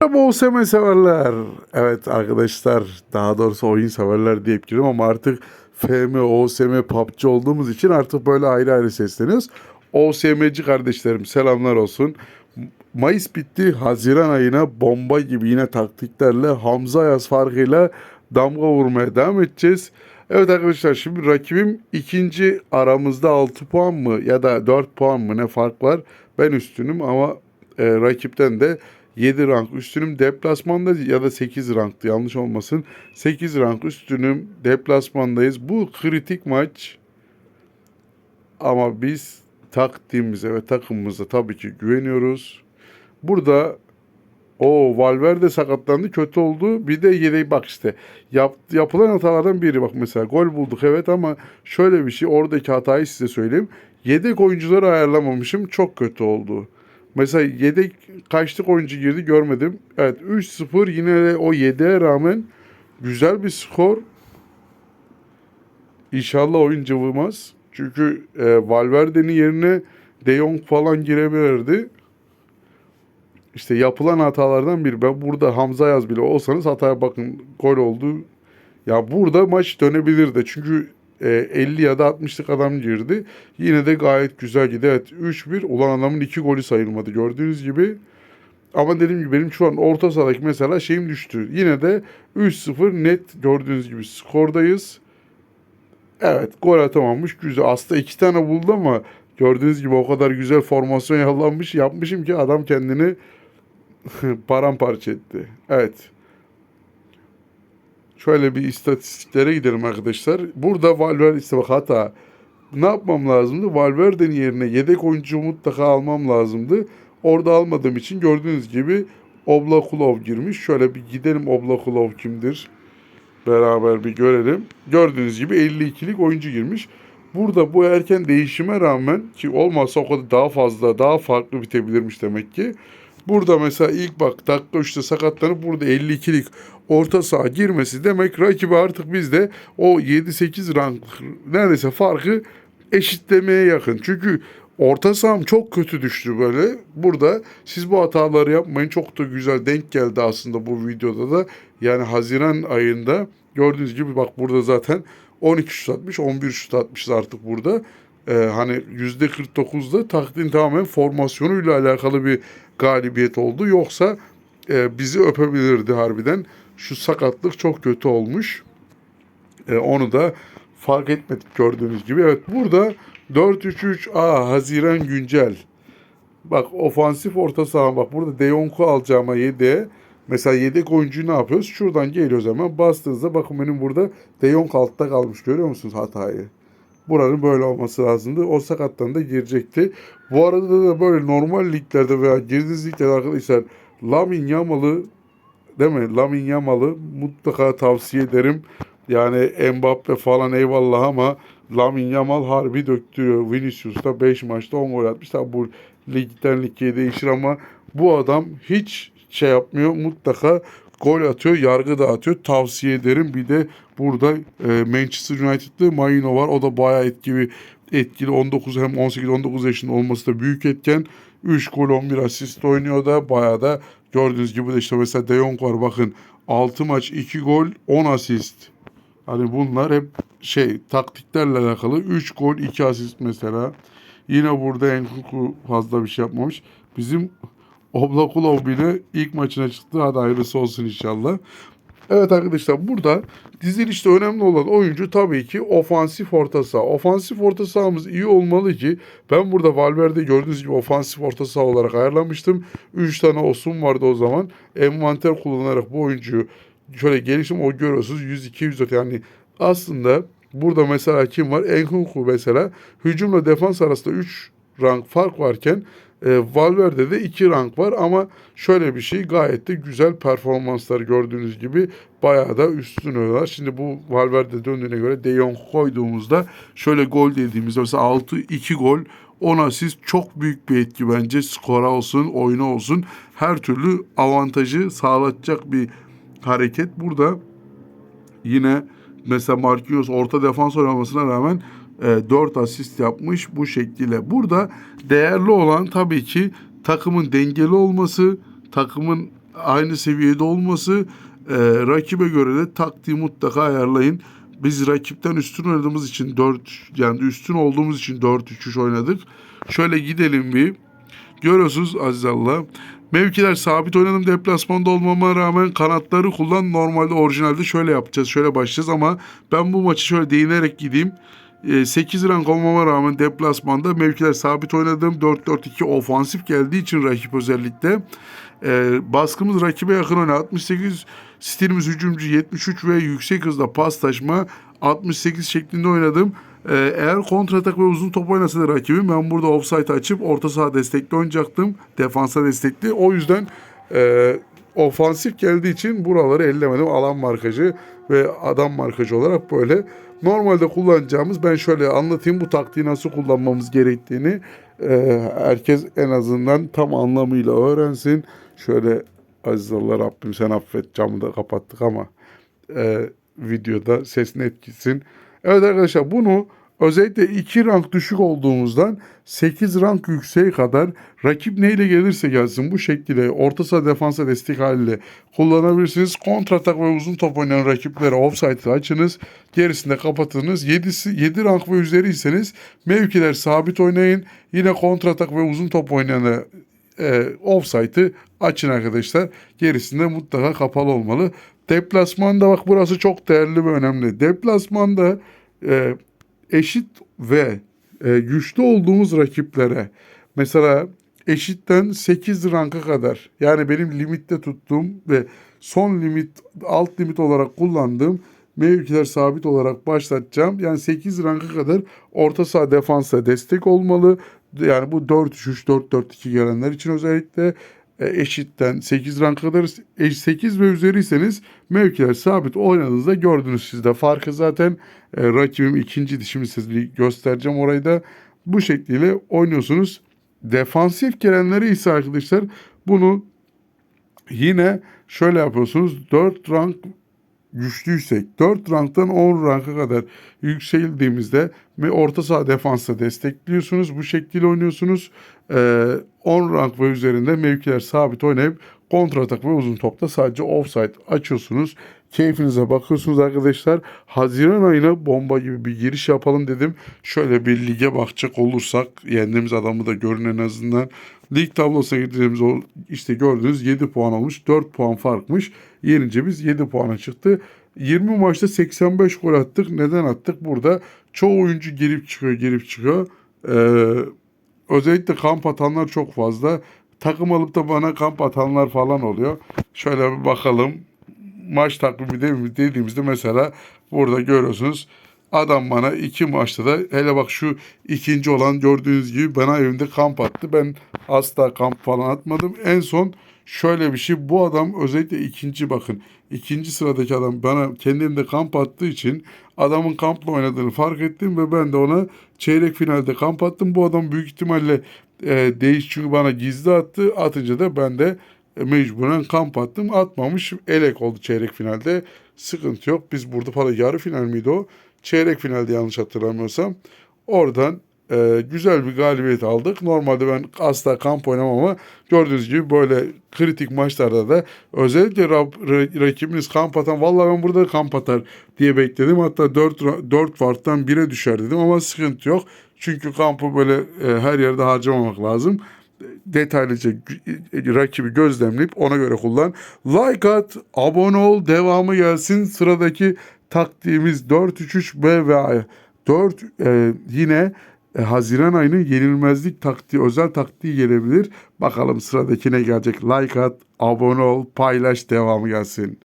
Merhaba OSM severler. Evet arkadaşlar daha doğrusu oyun severler diye girdim ama artık FM, OSM, PUBG olduğumuz için artık böyle ayrı ayrı sesleniyoruz. OSM'ci kardeşlerim selamlar olsun. Mayıs bitti. Haziran ayına bomba gibi yine taktiklerle Hamza Yaz farkıyla damga vurmaya devam edeceğiz. Evet arkadaşlar şimdi rakibim ikinci aramızda 6 puan mı ya da 4 puan mı ne fark var? Ben üstünüm ama e, rakipten de 7 rank üstünüm deplasmanda ya da 8 ranktı yanlış olmasın. 8 rank üstünüm deplasmandayız. Bu kritik maç ama biz taktiğimize ve takımımıza tabii ki güveniyoruz. Burada o Valverde sakatlandı kötü oldu. Bir de yedek bak işte yap, yapılan hatalardan biri bak mesela gol bulduk evet ama şöyle bir şey oradaki hatayı size söyleyeyim. Yedek oyuncuları ayarlamamışım çok kötü oldu. Mesela yedek kaçlık oyuncu girdi görmedim. Evet 3-0 yine de o yedeğe rağmen güzel bir skor. İnşallah oyun cıvımaz. Çünkü e, Valverde'nin yerine De Jong falan girebilirdi. İşte yapılan hatalardan biri. Ben burada Hamza Yaz bile olsanız hataya bakın gol oldu. Ya burada maç dönebilirdi. Çünkü e, 50 ya da 60'lık adam girdi. Yine de gayet güzel gitti. Evet 3-1 olan adamın 2 golü sayılmadı gördüğünüz gibi. Ama dediğim gibi benim şu an orta sahadaki mesela şeyim düştü. Yine de 3-0 net gördüğünüz gibi skordayız. Evet gol atamamış güzel. Aslında iki tane buldu ama gördüğünüz gibi o kadar güzel formasyon yallanmış yapmışım ki adam kendini paramparça etti. Evet. Şöyle bir istatistiklere gidelim arkadaşlar. Burada Valverde işte bak hata. Ne yapmam lazımdı? Valverde'nin yerine yedek oyuncu mutlaka almam lazımdı. Orada almadığım için gördüğünüz gibi Oblakulov girmiş. Şöyle bir gidelim Oblakulov kimdir? Beraber bir görelim. Gördüğünüz gibi 52'lik oyuncu girmiş. Burada bu erken değişime rağmen ki olmazsa o kadar daha fazla daha farklı bitebilirmiş demek ki. Burada mesela ilk bak dakika 3'te sakatlanıp burada 52'lik orta saha girmesi demek rakibi artık bizde o 7-8 rank neredeyse farkı eşitlemeye yakın. Çünkü orta saham çok kötü düştü böyle. Burada siz bu hataları yapmayın. Çok da güzel denk geldi aslında bu videoda da. Yani Haziran ayında gördüğünüz gibi bak burada zaten 12 şut atmış, 11 şut atmışız artık burada. Ee, hani %49'da taktiğin tamamen formasyonuyla alakalı bir galibiyet oldu. Yoksa e, bizi öpebilirdi harbiden. Şu sakatlık çok kötü olmuş. E, onu da fark etmedik gördüğünüz gibi. Evet burada 4-3-3-A Haziran güncel. Bak ofansif orta saha bak burada De Jong'u alacağıma yedeğe. Mesela yedek oyuncuyu ne yapıyoruz? Şuradan geliyoruz hemen. Bastığınızda bakın benim burada De Jong altta kalmış. Görüyor musunuz hatayı? Buranın böyle olması lazımdı. O sakattan da girecekti. Bu arada da böyle normal liglerde veya girdiğiniz liglerde arkadaşlar Lamin Yamal'ı değil mi? Lamin Yamal'ı mutlaka tavsiye ederim. Yani Mbappe falan eyvallah ama Lamin Yamal harbi döktürüyor. Vinicius da 5 maçta 10 gol atmış. Tabi bu ligden lige değişir ama bu adam hiç şey yapmıyor. Mutlaka gol atıyor, yargı da atıyor. Tavsiye ederim. Bir de burada e, Manchester United'lı Maino var. O da bayağı etkili etkili 19 hem 18-19 yaşında olması da büyük etken. 3 gol 11 asist oynuyor da bayağı da gördüğünüz gibi de işte mesela De Jong var bakın 6 maç 2 gol 10 asist. Hani bunlar hep şey taktiklerle alakalı 3 gol 2 asist mesela. Yine burada Enkuku fazla bir şey yapmamış. Bizim Oblakulov bile ilk maçına çıktı. Hadi hayırlısı olsun inşallah. Evet arkadaşlar burada dizilişte önemli olan oyuncu tabii ki ofansif orta saha. Ofansif orta sahamız iyi olmalı ki ben burada Valverde gördüğünüz gibi ofansif orta saha olarak ayarlamıştım. 3 tane osum vardı o zaman. Envanter kullanarak bu oyuncuyu şöyle gelişim o görüyorsunuz 102 104 yani aslında burada mesela kim var? Enkunku mesela hücumla defans arasında 3 rank fark varken e, Valverde'de 2 rank var ama şöyle bir şey gayet de güzel performanslar gördüğünüz gibi bayağı da üstün oynuyorlar. Şimdi bu Valverde döndüğüne göre De Jong koyduğumuzda şöyle gol dediğimizde mesela 6-2 gol 10 asist çok büyük bir etki bence. Skora olsun, oyuna olsun her türlü avantajı sağlatacak bir hareket. Burada yine mesela Marquinhos orta defans oynamasına rağmen 4 asist yapmış bu şekliyle. Burada değerli olan tabii ki takımın dengeli olması, takımın aynı seviyede olması e, rakibe göre de taktiği mutlaka ayarlayın. Biz rakipten üstün oynadığımız için 4 yani üstün olduğumuz için 4-3-3 oynadık. Şöyle gidelim bir. Görüyorsunuz Aziz Allah. Mevkiler sabit oynadım deplasmanda olmama rağmen kanatları kullan. Normalde orijinalde şöyle yapacağız. Şöyle başlayacağız ama ben bu maçı şöyle değinerek gideyim. 8 rank olmama rağmen deplasmanda mevkiler sabit oynadım. 4-4-2 ofansif geldiği için rakip özellikle. E, baskımız rakibe yakın oyna 68 stilimiz hücumcu 73 ve yüksek hızda pas taşıma 68 şeklinde oynadım. Ee, eğer kontratak ve uzun top oynasa da rakibim ben burada offside açıp orta saha destekli oynayacaktım. Defansa destekli. O yüzden e, ofansif geldiği için buraları ellemedim. Alan markacı ve adam markacı olarak böyle. Normalde kullanacağımız ben şöyle anlatayım bu taktiği nasıl kullanmamız gerektiğini. e, herkes en azından tam anlamıyla öğrensin. Şöyle Aziz Allah Rabbim sen affet camı da kapattık ama e, videoda ses net gitsin. Evet arkadaşlar bunu özellikle 2 rank düşük olduğumuzdan 8 rank yükseğe kadar rakip neyle gelirse gelsin bu şekilde orta saha defansa destek haliyle kullanabilirsiniz. Kontratak ve uzun top oynayan rakiplere offside açınız. Gerisinde kapatınız. 7, 7 rank ve üzeriyseniz mevkiler sabit oynayın. Yine kontratak ve uzun top oynayanı e, offside'ı açın arkadaşlar. Gerisinde mutlaka kapalı olmalı. Deplasmanda bak burası çok değerli ve önemli. Deplasmanda e, eşit ve e, güçlü olduğumuz rakiplere mesela eşitten 8 ranka kadar yani benim limitte tuttuğum ve son limit alt limit olarak kullandığım mevkiler sabit olarak başlatacağım. Yani 8 ranka kadar orta saha defansa destek olmalı. Yani bu 4-3-3-4-4-2 gelenler için özellikle eşitten 8 rank kadar 8 ve üzeriyseniz mevkiler sabit oynadığınızda gördünüz siz de. Farkı zaten e, rakibim ikinci dişimi size göstereceğim orayı da. Bu şekliyle oynuyorsunuz. Defansif gelenleri ise arkadaşlar bunu yine şöyle yapıyorsunuz. 4 rank güçlüysek 4 ranktan 10 ranka kadar yükseldiğimizde ve orta saha defansa destekliyorsunuz. Bu şekilde oynuyorsunuz. Ee, 10 rank ve üzerinde mevkiler sabit oynayıp kontratak ve uzun topta sadece offside açıyorsunuz. Keyfinize bakıyorsunuz arkadaşlar. Haziran ayına bomba gibi bir giriş yapalım dedim. Şöyle bir lige bakacak olursak yendiğimiz adamı da görün en azından. Lig tablosuna girdiğimiz o işte gördüğünüz 7 puan olmuş. 4 puan farkmış. Yenince biz 7 puana çıktı. 20 maçta 85 gol attık. Neden attık? Burada çoğu oyuncu girip çıkıyor, girip çıkıyor. Ee, özellikle kamp atanlar çok fazla. Takım alıp da bana kamp atanlar falan oluyor. Şöyle bir bakalım. Maç takvimi de- dediğimizde mesela burada görüyorsunuz. Adam bana iki maçta da hele bak şu ikinci olan gördüğünüz gibi bana evimde kamp attı. Ben asla kamp falan atmadım. En son şöyle bir şey bu adam özellikle ikinci bakın ikinci sıradaki adam bana kendimde kamp attığı için adamın kampla oynadığını fark ettim ve ben de ona çeyrek finalde kamp attım. Bu adam büyük ihtimalle e, değiş çünkü bana gizli attı. Atınca da ben de mecburen kamp attım. Atmamış elek oldu çeyrek finalde. Sıkıntı yok. Biz burada falan yarı final miydi o? Çeyrek finalde yanlış hatırlamıyorsam. Oradan e, güzel bir galibiyet aldık. Normalde ben asla kamp oynamam ama gördüğünüz gibi böyle kritik maçlarda da özellikle ra- ra- rakibiniz kamp atan vallahi ben burada kamp atar diye bekledim. Hatta 4, 4 farktan 1'e düşer dedim ama sıkıntı yok. Çünkü kampı böyle e, her yerde harcamamak lazım detaylıca gü- rakibi gözlemleyip ona göre kullan. Like at, abone ol, devamı gelsin. Sıradaki taktiğimiz 4-3-3-B ve A. 4 e, yine e, Haziran ayının yenilmezlik taktiği, özel taktiği gelebilir. Bakalım sıradaki ne gelecek. Like at, abone ol, paylaş, devamı gelsin.